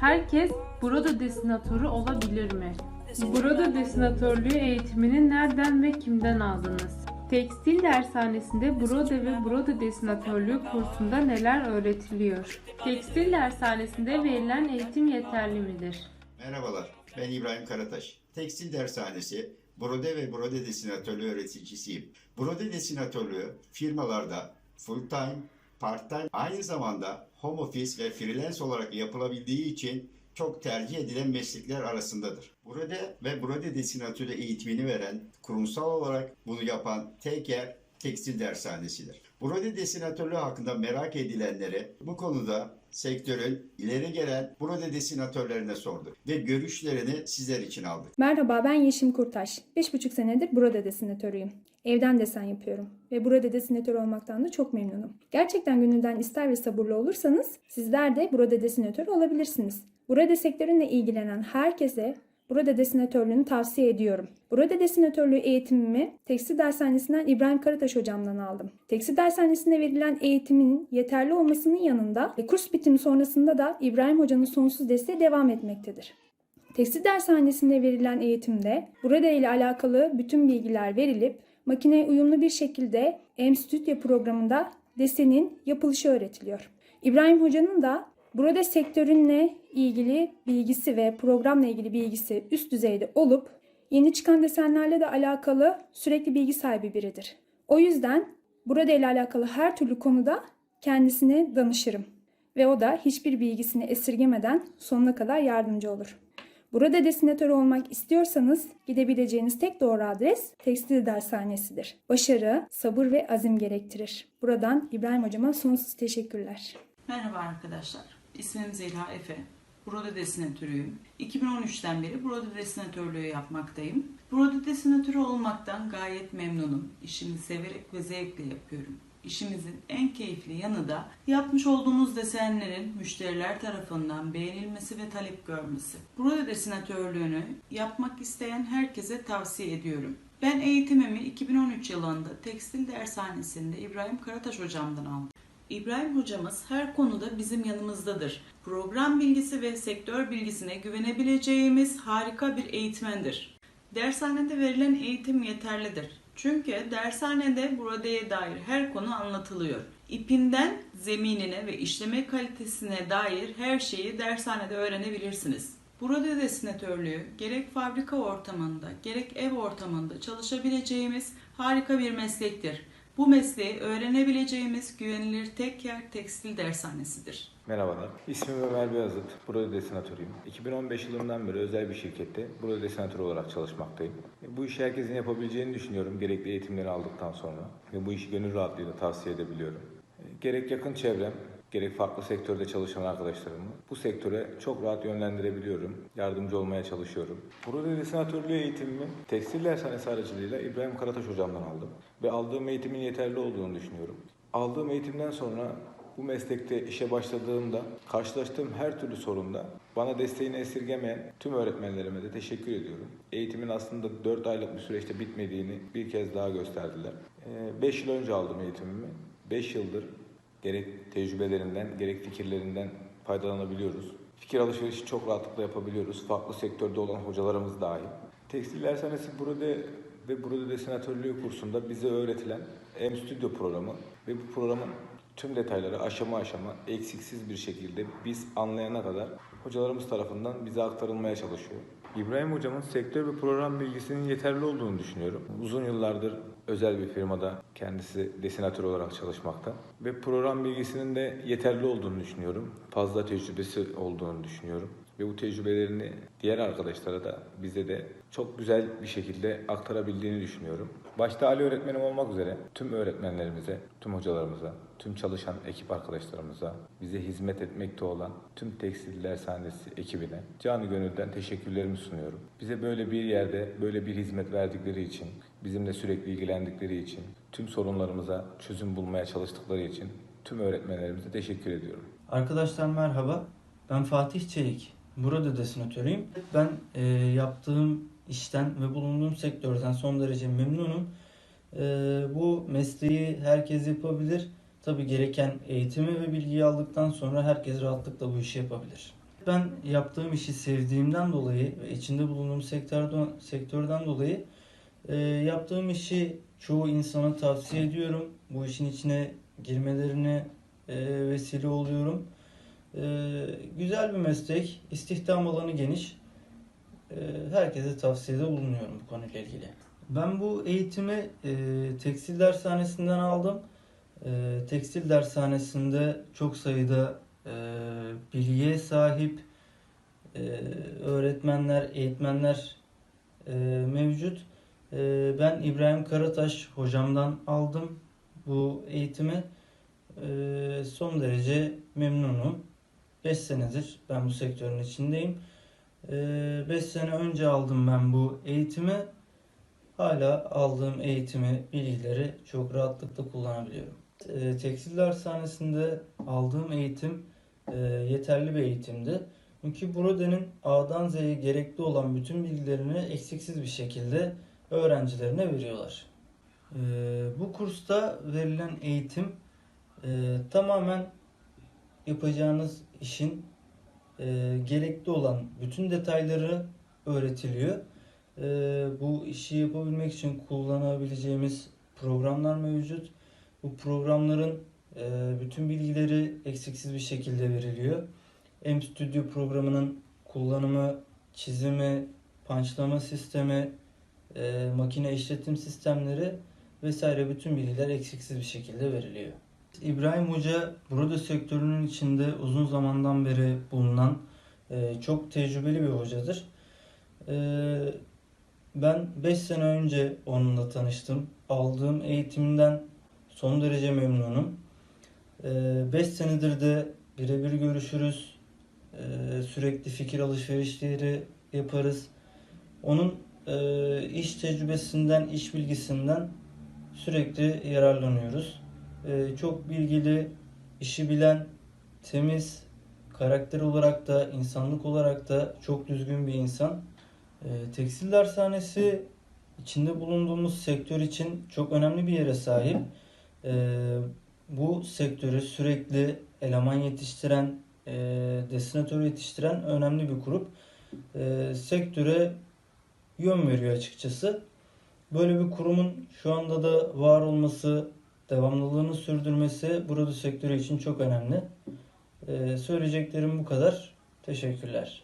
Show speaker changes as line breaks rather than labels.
Herkes burada desinatörü olabilir mi? Burada desinatörlüğü eğitimini nereden ve kimden aldınız? Tekstil dershanesinde Brode ve Brode desinatörlüğü kursunda neler öğretiliyor? Tekstil dershanesinde verilen eğitim yeterli midir?
Merhabalar, ben İbrahim Karataş. Tekstil Dershanesi, Brode ve Brode Desinatörlüğü öğreticisiyim. Brode Desinatörlüğü firmalarda full time, part time, aynı zamanda home office ve freelance olarak yapılabildiği için çok tercih edilen meslekler arasındadır. Brode ve Brode Desinatörü eğitimini veren, kurumsal olarak bunu yapan tek yer Tekstil Dershanesi'dir. Brode Desinatörlüğü hakkında merak edilenlere bu konuda sektörün ileri gelen Brode Desinatörlerine sorduk ve görüşlerini sizler için aldık.
Merhaba ben Yeşim Kurtaş. 5,5 senedir burada desinatörüyüm. Evden desen yapıyorum ve burada desinatör olmaktan da çok memnunum. Gerçekten gönülden ister ve sabırlı olursanız sizler de burada desinatör olabilirsiniz. Burada sektörünle ilgilenen herkese burada desinatörlüğünü tavsiye ediyorum. Burada desinatörlüğü eğitimimi Tekstil Dershanesi'nden İbrahim Karataş hocamdan aldım. Tekstil Dershanesi'nde verilen eğitimin yeterli olmasının yanında ve kurs bitimi sonrasında da İbrahim hocanın sonsuz desteği devam etmektedir. Tekstil dershanesinde verilen eğitimde burada ile alakalı bütün bilgiler verilip makineye uyumlu bir şekilde M-Studio programında desenin yapılışı öğretiliyor. İbrahim Hoca'nın da burada sektörünle ilgili bilgisi ve programla ilgili bilgisi üst düzeyde olup yeni çıkan desenlerle de alakalı sürekli bilgi sahibi biridir. O yüzden burada ile alakalı her türlü konuda kendisine danışırım ve o da hiçbir bilgisini esirgemeden sonuna kadar yardımcı olur. Burada desinatör olmak istiyorsanız gidebileceğiniz tek doğru adres tekstil dershanesidir. Başarı, sabır ve azim gerektirir. Buradan İbrahim hocama sonsuz teşekkürler.
Merhaba arkadaşlar. İsmim Zeliha Efe. Burada desinatörüyüm. 2013'ten beri burada desinatörlüğü yapmaktayım. Burada desinatörü olmaktan gayet memnunum. İşimi severek ve zevkle yapıyorum. İşimizin en keyifli yanı da yapmış olduğumuz desenlerin müşteriler tarafından beğenilmesi ve talep görmesi. Burada desinatörlüğünü yapmak isteyen herkese tavsiye ediyorum. Ben eğitimimi 2013 yılında Tekstil Dershanesi'nde İbrahim Karataş hocamdan aldım. İbrahim hocamız her konuda bizim yanımızdadır. Program bilgisi ve sektör bilgisine güvenebileceğimiz harika bir eğitmendir. Dershanede verilen eğitim yeterlidir. Çünkü dershanede buradaya dair her konu anlatılıyor. İpinden zeminine ve işleme kalitesine dair her şeyi dershanede öğrenebilirsiniz. Burada desinatörlüğü gerek fabrika ortamında gerek ev ortamında çalışabileceğimiz harika bir meslektir. Bu mesleği öğrenebileceğimiz güvenilir tek yer tekstil dershanesidir.
Merhabalar. İsmim Ömer Beyazıt. Burada desinatörüyüm. 2015 yılından beri özel bir şirkette burada desinatör olarak çalışmaktayım. Bu işi herkesin yapabileceğini düşünüyorum gerekli eğitimleri aldıktan sonra. Ve bu işi gönül rahatlığıyla tavsiye edebiliyorum. Gerek yakın çevrem, gerek farklı sektörde çalışan arkadaşlarımı bu sektöre çok rahat yönlendirebiliyorum. Yardımcı olmaya çalışıyorum. Burada desinatörlüğü eğitimimi tekstil dershanesi aracılığıyla İbrahim Karataş hocamdan aldım. Ve aldığım eğitimin yeterli olduğunu düşünüyorum. Aldığım eğitimden sonra bu meslekte işe başladığımda karşılaştığım her türlü sorunda bana desteğini esirgemeyen tüm öğretmenlerime de teşekkür ediyorum. Eğitimin aslında 4 aylık bir süreçte bitmediğini bir kez daha gösterdiler. 5 yıl önce aldım eğitimimi. 5 yıldır gerek tecrübelerinden gerek fikirlerinden faydalanabiliyoruz. Fikir alışverişi çok rahatlıkla yapabiliyoruz. Farklı sektörde olan hocalarımız dahil. Tekstil Dershanesi burada ve burada desinatörlüğü kursunda bize öğretilen M-Studio programı ve bu programın tüm detayları aşama aşama eksiksiz bir şekilde biz anlayana kadar hocalarımız tarafından bize aktarılmaya çalışıyor. İbrahim hocamın sektör ve program bilgisinin yeterli olduğunu düşünüyorum. Uzun yıllardır özel bir firmada kendisi desinatör olarak çalışmakta ve program bilgisinin de yeterli olduğunu düşünüyorum. Fazla tecrübesi olduğunu düşünüyorum ve bu tecrübelerini diğer arkadaşlara da bize de çok güzel bir şekilde aktarabildiğini düşünüyorum. Başta Ali öğretmenim olmak üzere tüm öğretmenlerimize, tüm hocalarımıza, tüm çalışan ekip arkadaşlarımıza, bize hizmet etmekte olan tüm Tekstil Dershanesi ekibine canı gönülden teşekkürlerimi sunuyorum. Bize böyle bir yerde böyle bir hizmet verdikleri için, bizimle sürekli ilgilendikleri için, tüm sorunlarımıza çözüm bulmaya çalıştıkları için tüm öğretmenlerimize teşekkür ediyorum.
Arkadaşlar merhaba. Ben Fatih Çelik. Burada desinatörüyüm. Ben e, yaptığım işten ve bulunduğum sektörden son derece memnunum. Ee, bu mesleği herkes yapabilir. Tabi gereken eğitimi ve bilgiyi aldıktan sonra herkes rahatlıkla bu işi yapabilir. Ben yaptığım işi sevdiğimden dolayı ve içinde bulunduğum sektörden, sektörden dolayı e, yaptığım işi çoğu insana tavsiye ediyorum. Bu işin içine girmelerine e, vesile oluyorum. E, güzel bir meslek, istihdam alanı geniş. E, herkese tavsiyede bulunuyorum bu konuyla ilgili. Ben bu eğitimi e, tekstil dershanesinden aldım. E, tekstil dershanesinde çok sayıda e, bilgiye sahip e, öğretmenler, eğitmenler e, mevcut. E, ben İbrahim Karataş hocamdan aldım bu eğitimi. E, son derece memnunum. 5 senedir ben bu sektörün içindeyim. 5 sene önce aldım ben bu eğitimi. Hala aldığım eğitimi, bilgileri çok rahatlıkla kullanabiliyorum. E, Tekstil dershanesinde aldığım eğitim e, yeterli bir eğitimdi. Çünkü Brode'nin A'dan Z'ye gerekli olan bütün bilgilerini eksiksiz bir şekilde öğrencilerine veriyorlar. E, bu kursta verilen eğitim e, tamamen yapacağınız işin e, gerekli olan bütün detayları öğretiliyor. E, bu işi yapabilmek için kullanabileceğimiz programlar mevcut. Bu programların e, bütün bilgileri eksiksiz bir şekilde veriliyor. M Studio programının kullanımı, çizimi, punchlama sistemi, e, makine işletim sistemleri vesaire bütün bilgiler eksiksiz bir şekilde veriliyor. İbrahim Hoca burada sektörünün içinde uzun zamandan beri bulunan e, çok tecrübeli bir hocadır. E, ben 5 sene önce onunla tanıştım. Aldığım eğitimden son derece memnunum. 5 senedir de birebir görüşürüz. E, sürekli fikir alışverişleri yaparız. Onun e, iş tecrübesinden, iş bilgisinden sürekli yararlanıyoruz. E, çok bilgili, işi bilen, temiz, karakter olarak da, insanlık olarak da çok düzgün bir insan. E, tekstil dershanesi içinde bulunduğumuz sektör için çok önemli bir yere sahip. E, bu sektörü sürekli eleman yetiştiren, e, yetiştiren önemli bir grup. Sektöre yön veriyor açıkçası. Böyle bir kurumun şu anda da var olması, devamlılığını sürdürmesi burada sektörü için çok önemli. Ee, söyleyeceklerim bu kadar. Teşekkürler.